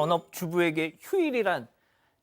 전업 주부에게 휴일이란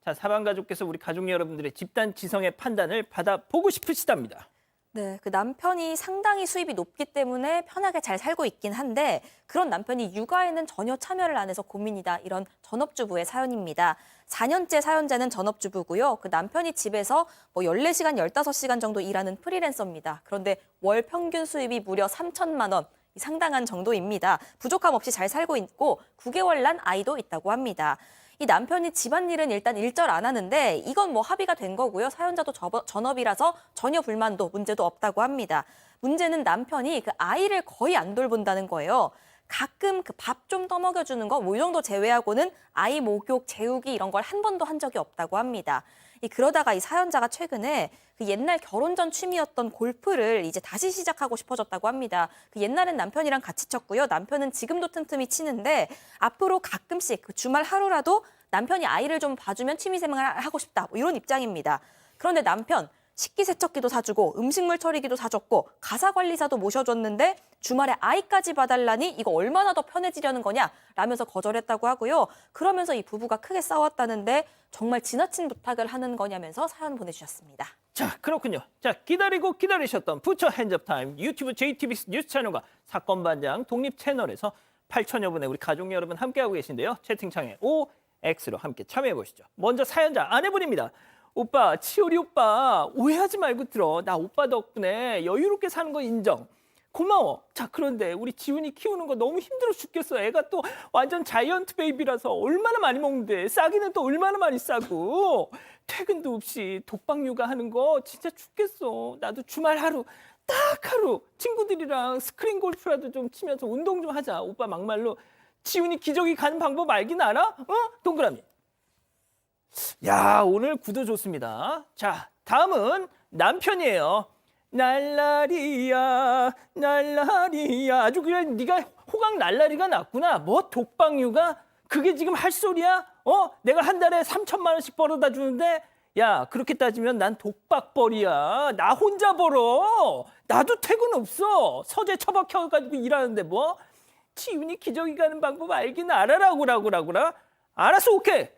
자 사방 가족께서 우리 가족 여러분들의 집단 지성의 판단을 받아 보고 싶으시답니다. 네, 그 남편이 상당히 수입이 높기 때문에 편하게 잘 살고 있긴 한데 그런 남편이 육아에는 전혀 참여를 안 해서 고민이다. 이런 전업주부의 사연입니다. 4년째 사연자는 전업주부고요. 그 남편이 집에서 뭐 14시간, 15시간 정도 일하는 프리랜서입니다. 그런데 월 평균 수입이 무려 3천만 원. 이 상당한 정도입니다. 부족함 없이 잘 살고 있고 9개월 난 아이도 있다고 합니다. 이 남편이 집안일은 일단 일절 안 하는데 이건 뭐 합의가 된 거고요. 사연자도 저- 전업이라서 전혀 불만도 문제도 없다고 합니다. 문제는 남편이 그 아이를 거의 안 돌본다는 거예요. 가끔 그 밥 좀 떠먹여주는 거 뭐 이 정도 제외하고는 아이 목욕, 재우기 이런 걸 한 번도 한 적이 없다고 합니다. 이 그러다가 이 사연자가 최근에 그 옛날 결혼 전 취미였던 골프를 이제 다시 시작하고 싶어졌다고 합니다. 그 옛날엔 남편이랑 같이 쳤고요. 남편은 지금도 틈틈이 치는데 앞으로 가끔씩 그 주말 하루라도 남편이 아이를 좀 봐주면 취미생활 하고 싶다. 뭐 이런 입장입니다. 그런데 남편 식기세척기도 사주고 음식물 처리기도 사줬고 가사관리사도 모셔줬는데 주말에 아이까지 봐달라니 이거 얼마나 더 편해지려는 거냐 라면서 거절했다고 하고요. 그러면서 이 부부가 크게 싸웠다는데 정말 지나친 부탁을 하는 거냐면서 사연 보내주셨습니다. 자 그렇군요. 자 기다리고 기다리셨던 부처 핸즈업 타임 유튜브 JTBC 뉴스 채널과 사건 반장 독립 채널에서 8천여 분의 우리 가족 여러분 함께하고 계신데요. 채팅창에 OX로 함께 참여해 보시죠. 먼저 사연자 아내분입니다. 오빠 치오리 오빠 오해하지 말고 들어. 나 오빠 덕분에 여유롭게 사는 거 인정. 고마워. 자 그런데 우리 지훈이 키우는 거 너무 힘들어 죽겠어. 애가 또 완전 자이언트 베이비라서 얼마나 많이 먹는데 싸기는 또 얼마나 많이 싸고 퇴근도 없이 독박 육아하는 거 진짜 죽겠어. 나도 주말 하루 딱 하루 친구들이랑 스크린 골프라도 좀 치면서 운동 좀 하자. 오빠 막말로 지훈이 기저귀 가는 방법 알긴 알아? 어? 동그라미. 야 오늘 구도 좋습니다. 자 다음은 남편이에요. 날라리야 날라리야 아주 그냥 네가 호강 날라리가 났구나. 뭐 독방육아 그게 지금 할 소리야? 어 내가 한 달에 3천만 원씩 벌어다 주는데 야 그렇게 따지면 난 독박벌이야. 나 혼자 벌어. 나도 퇴근 없어. 서재 처박혀가지고 일하는데 뭐 지훈이 기저귀 가는 방법 알긴 알아라고라고라고라. 알았어 오케이.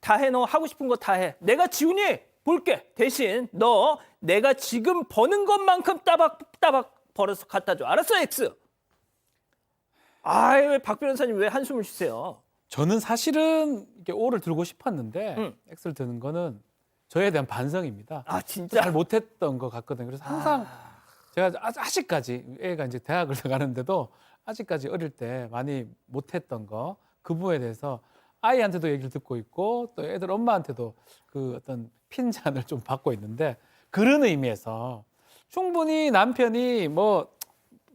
다 해 너 하고 싶은 거 다 해. 내가 지훈이 볼게. 대신 너 내가 지금 버는 것만큼 따박 따박 벌어서 갖다 줘. 알았어 X. 아이 왜박 변호사님 왜 한숨을 쉬세요? 저는 사실은 이게 O를 들고 싶었는데 음. X를 드는 거는 저에 대한 반성입니다. 아 진짜. 잘 못했던 것 같거든요. 그래서 항상 아, 제가 아- 아직까지 애가 이제 대학을 가는데도 아직까지 어릴 때 많이 못했던 거 그 부분에 대해서 아이한테도 얘기를 듣고 있고 또 애들 엄마한테도 그 어떤 핀잔을 좀 받고 있는데 그런 의미에서 충분히 남편이 뭐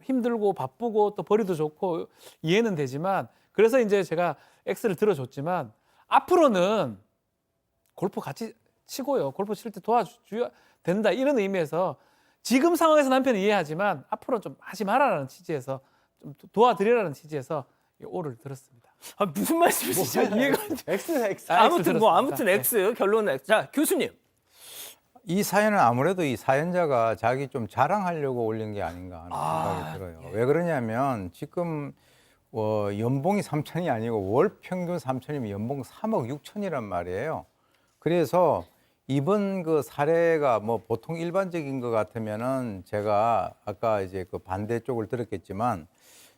힘들고 바쁘고 또 벌이도 좋고 이해는 되지만 그래서 이제 제가 X를 들어줬지만 앞으로는 골프 같이 치고요. 골프 칠 때 도와줘야 된다 이런 의미에서 지금 상황에서 남편이 이해하지만 앞으로 좀 하지 말아라는 취지에서 좀 도- 도와드리라는 취지에서 이 O를 들었습니다. 아, 무슨 말씀이시죠? 이해가 안 돼. X X. 아, 아무튼 뭐 들었습니다. 아무튼 네. X 결론은 X. 자 교수님. 이 사연은 아무래도 이 사연자가 자기 좀 자랑하려고 올린 게 아닌가 하는 아, 생각이 들어요. 왜 그러냐면 지금 어, 연봉이 3천이 아니고 월 평균 3천이면 연봉 3억 6천이란 말이에요. 그래서 이번 그 사례가 뭐 보통 일반적인 것 같으면은 제가 아까 이제 그 반대쪽을 들었겠지만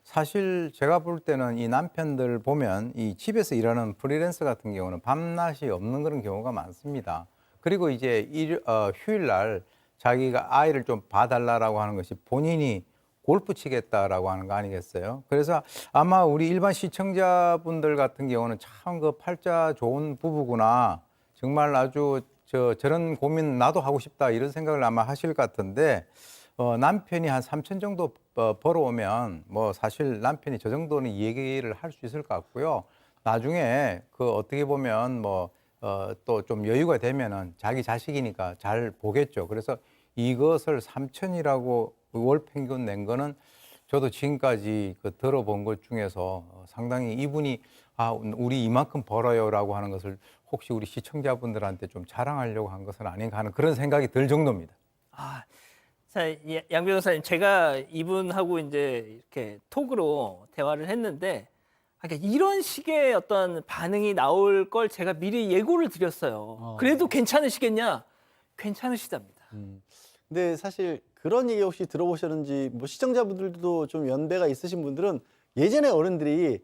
사실 제가 볼 때는 이 남편들 보면 이 집에서 일하는 프리랜서 같은 경우는 밤낮이 없는 그런 경우가 많습니다. 그리고 이제 일, 어, 휴일날 자기가 아이를 좀 봐달라라고 하는 것이 본인이 골프 치겠다라고 하는 거 아니겠어요? 그래서 아마 우리 일반 시청자분들 같은 경우는 참 그 팔자 좋은 부부구나. 정말 아주 저 저런 고민 나도 하고 싶다 이런 생각을 아마 하실 것 같은데 어, 남편이 한 3천 정도 어, 벌어오면 뭐 사실 남편이 저 정도는 이 얘기를 할 수 있을 것 같고요. 나중에 그 어떻게 보면 뭐 어, 또 좀 여유가 되면은 자기 자식이니까 잘 보겠죠. 그래서 이것을 3천이라고 월 평균 낸 거는 저도 지금까지 그 들어본 것 중에서 어, 상당히 이분이 아 우리 이만큼 벌어요라고 하는 것을 혹시 우리 시청자분들한테 좀 자랑하려고 한 것은 아닌가 하는 그런 생각이 들 정도입니다. 아, 자, 예, 양 변호사님, 제가 이분하고 이제 이렇게 톡으로 대화를 했는데, 그러니까 이런 식의 어떤 반응이 나올 걸 제가 미리 예고를 드렸어요. 어. 그래도 괜찮으시겠냐? 괜찮으시답니다. 근데 사실 그런 얘기 혹시 들어보셨는지 뭐 시청자분들도 좀 연배가 있으신 분들은 예전에 어른들이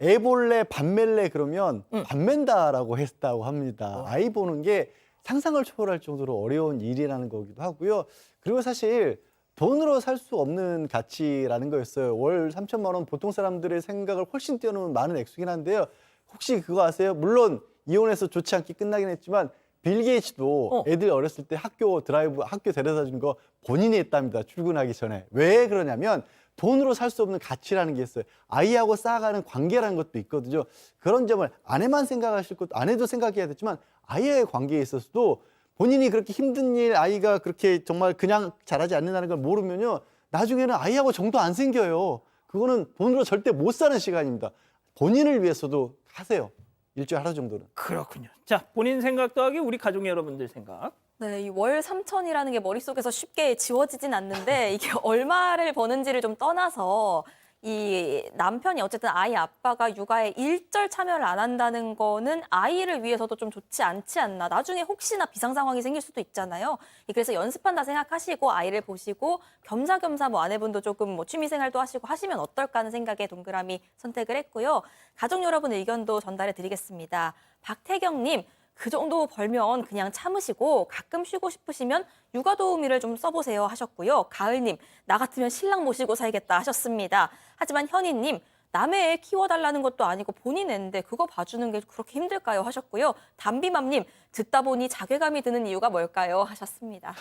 애 볼래 반멜래 그러면 응. 반맨다라고 했다고 합니다. 아이 보는 게 상상을 초월할 정도로 어려운 일이라는 거기도 하고요. 그리고 사실 돈으로 살 수 없는 가치라는 거였어요. 월 3천만 원 보통 사람들의 생각을 훨씬 뛰어넘는 많은 액수긴 한데요. 혹시 그거 아세요? 물론 이혼해서 좋지 않게 끝나긴 했지만 빌 게이츠도 어. 애들 어렸을 때 학교 드라이브 학교 데려다 준 거 본인이 했답니다. 출근하기 전에. 왜 그러냐면 돈으로 살 수 없는 가치라는 게 있어요. 아이하고 쌓아가는 관계라는 것도 있거든요. 그런 점을 아내만 생각하실 것도 아내도 생각해야 되지만 아이와의 관계에 있어서도 본인이 그렇게 힘든 일 아이가 그렇게 정말 그냥 잘하지 않는다는 걸 모르면요. 나중에는 아이하고 정도 안 생겨요. 그거는 돈으로 절대 못 사는 시간입니다. 본인을 위해서도 하세요. 일주일 하루 정도는. 그렇군요. 자, 본인 생각 더하기 우리 가족 여러분들 생각. 네, 이월 3천이라는 게 머릿속에서 쉽게 지워지진 않는데 이게 얼마를 버는지를 좀 떠나서 이 남편이 어쨌든 아이 아빠가 육아에 일절 참여를 안 한다는 거는 아이를 위해서도 좀 좋지 않지 않나. 나중에 혹시나 비상 상황이 생길 수도 있잖아요. 그래서 연습한다 생각하시고 아이를 보시고 겸사겸사 뭐 아내분도 조금 뭐 취미 생활도 하시고 하시면 어떨까 하는 생각에 동그라미 선택을 했고요. 가족 여러분 의견도 전달해 드리겠습니다. 박태경님, 그 정도 벌면 그냥 참으시고 가끔 쉬고 싶으시면 육아 도우미를 좀 써보세요 하셨고요. 가을님, 나 같으면 신랑 모시고 살겠다 하셨습니다. 하지만 현희님, 남의 애 키워달라는 것도 아니고 본인 애인데 그거 봐주는 게 그렇게 힘들까요 하셨고요. 담비맘님, 듣다 보니 자괴감이 드는 이유가 뭘까요 하셨습니다.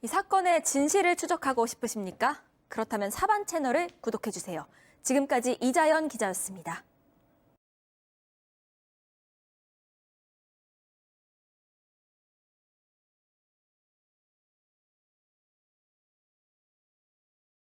이 사건의 진실을 추적하고 싶으십니까? 그렇다면 사반 채널을 구독해주세요. 지금까지 이자연 기자였습니다.